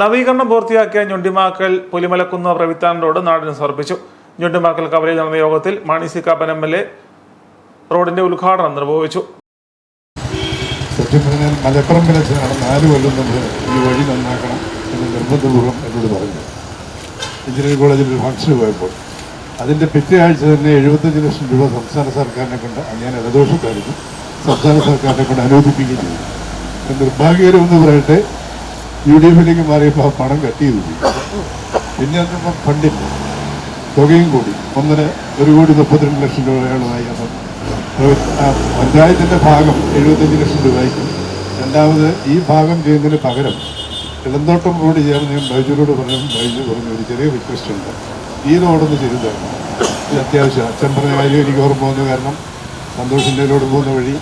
നവീകരണം പൂർത്തിയാക്കിയ ഞൊണ്ടിമാക്കൽ പുലിമലക്കുന്ന് പ്രവിത്താൻ റോഡ് നാടിന് സമർപ്പിച്ചു. ഞൊണ്ടിമാക്കൽ കവലയിൽ നടന്ന യോഗത്തിൽ Mani C Kappan M L A റോഡിന്റെ ഉദ്ഘാടനം നിർവഹിച്ചു. സത്യം മലപ്പുറം വിലച്ചാണ് നാല് കൊല്ലം നമ്മൾ ഈ വഴി നന്നാക്കണം എന്ന് നിർബന്ധപൂർവം എന്നോട് പറഞ്ഞു. എഞ്ചിനീയറിംഗ് കോളേജിൽ ഒരു ഫംഗ്ഷന് പോയപ്പോൾ. അതിന്റെ പിറ്റേ ആഴ്ച തന്നെ എഴുപത്തഞ്ച് ലക്ഷം രൂപ സംസ്ഥാന സർക്കാരിനെ കൊണ്ട് ഞാൻ ഇടദോഷക്കാരിക്കും സംസ്ഥാന സർക്കാരിനെ കൊണ്ട് അനുവദിപ്പിക്കുകയും ചെയ്തു. നിർഭാഗ്യകരമെന്ന് പറയട്ടെ യു ഡി എഫിലേക്ക് മാറിയപ്പോൾ ആ പണം കട്ട് ചെയ്തു പിന്നെ അതിപ്പോൾ ഫണ്ടില്ല തുകയും കൂടി. ഒന്നര ഒരു കോടി മുപ്പത്തിരണ്ട് ലക്ഷം രൂപയോളമായി അപ്പം ആ പഞ്ചായത്തിന്റെ ഭാഗം എഴുപത്തഞ്ച് ലക്ഷം രൂപയ്ക്ക് രണ്ടാമത് ഈ ഭാഗം ചെയ്യുന്നതിന് പകരം ഇളന്തോട്ടം റോഡ് ചെയ്യാമെന്ന് ഞാൻ ബൈജുവിനോട് പറഞ്ഞു. ബൈജു പറഞ്ഞു ഒരു ചെറിയ റിക്വസ്റ്റ് ഉണ്ട്. ഈ റോഡൊന്ന് ചെയ്തു തരണം. ഇത് അത്യാവശ്യം അച്ഛൻ പറഞ്ഞ കാര്യം എനിക്ക് ഓർമ്മ വന്നു കാരണം സന്തോഷിന്റെ റോഡ് പോകുന്ന വഴി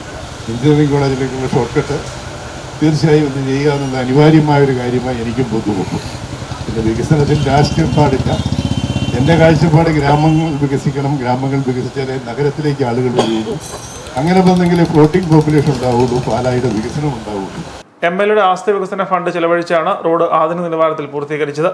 എഞ്ചിനീയറിംഗ് കോളേജിലേക്കുള്ള ഷോർട്ട് കട്ട് തീർച്ചയായും ഇത് ചെയ്യുക എന്നുള്ള അനിവാര്യമായ ഒരു കാര്യമായി എനിക്കും ബുദ്ധിമുട്ടും പിന്നെ വികസനത്തിൽ രാഷ്ട്രീയം പാടില്ല. എന്റെ കാഴ്ചപ്പാട് ഗ്രാമങ്ങൾ വികസിക്കണം ഗ്രാമങ്ങൾ വികസിച്ചാലേ നഗരത്തിലേക്ക് ആളുകൾ വരികയുള്ളൂ അങ്ങനെ വന്നെങ്കിൽ ഫ്ലോട്ടിംഗ് പോപ്പുലേഷൻ ഉണ്ടാവുള്ളൂ പാലായുടെ വികസനം ഉണ്ടാവുള്ളൂ. എം എൽ എയുടെ ആസ്തി വികസന ഫണ്ട് ചെലവഴിച്ചാണ് റോഡ് ആധുനിക നിലവാരത്തിൽ പൂർത്തീകരിച്ചത്.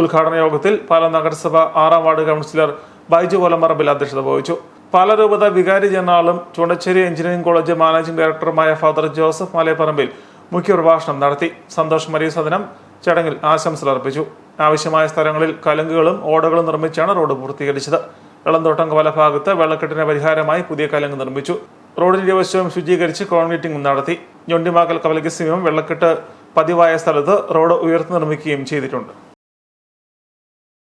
ഉദ്ഘാടന യോഗത്തിൽ പാല നഗരസഭ ആറാം വാർഡ് കൗൺസിലർ ബൈജു കൊലമറമ്പിൽ അധ്യക്ഷത വഹിച്ചു. പാലരൂപത വികാരി ജനറാളും ചുണ്ടച്ചേരി എഞ്ചിനീയറിംഗ് കോളേജ് മാനേജിംഗ് ഡയറക്ടറുമായ ഫാദർ ജോസഫ് മാലേപ്പറമ്പിൽ മുഖ്യപ്രഭാഷണം നടത്തി സന്തോഷ് മരിയ സദനം ചടങ്ങിൽ ആശംസകൾ അർപ്പിച്ചു. ആവശ്യമായ സ്ഥലങ്ങളിൽ കലുങ്കുകളും ഓടകളും നിർമ്മിച്ചാണ് റോഡ് പൂർത്തീകരിച്ചത്. വെള്ളംതോട്ടം കവല ഭാഗത്ത് വെള്ളക്കെട്ടിന് പരിഹാരമായി പുതിയ കലങ്ക് നിർമ്മിച്ചു. റോഡിന്റെ ഇരുവശവും ശുചീകരിച്ച് കോൺക്രീറ്റിംഗ് നടത്തി. ഞൊണ്ടിമാക്കൽ കവലയ്ക്ക് സമീപം വെള്ളക്കെട്ട് പതിവായ സ്ഥലത്ത് റോഡ് ഉയർത്തി നിർമ്മിക്കുകയും ചെയ്തിട്ടുണ്ട്.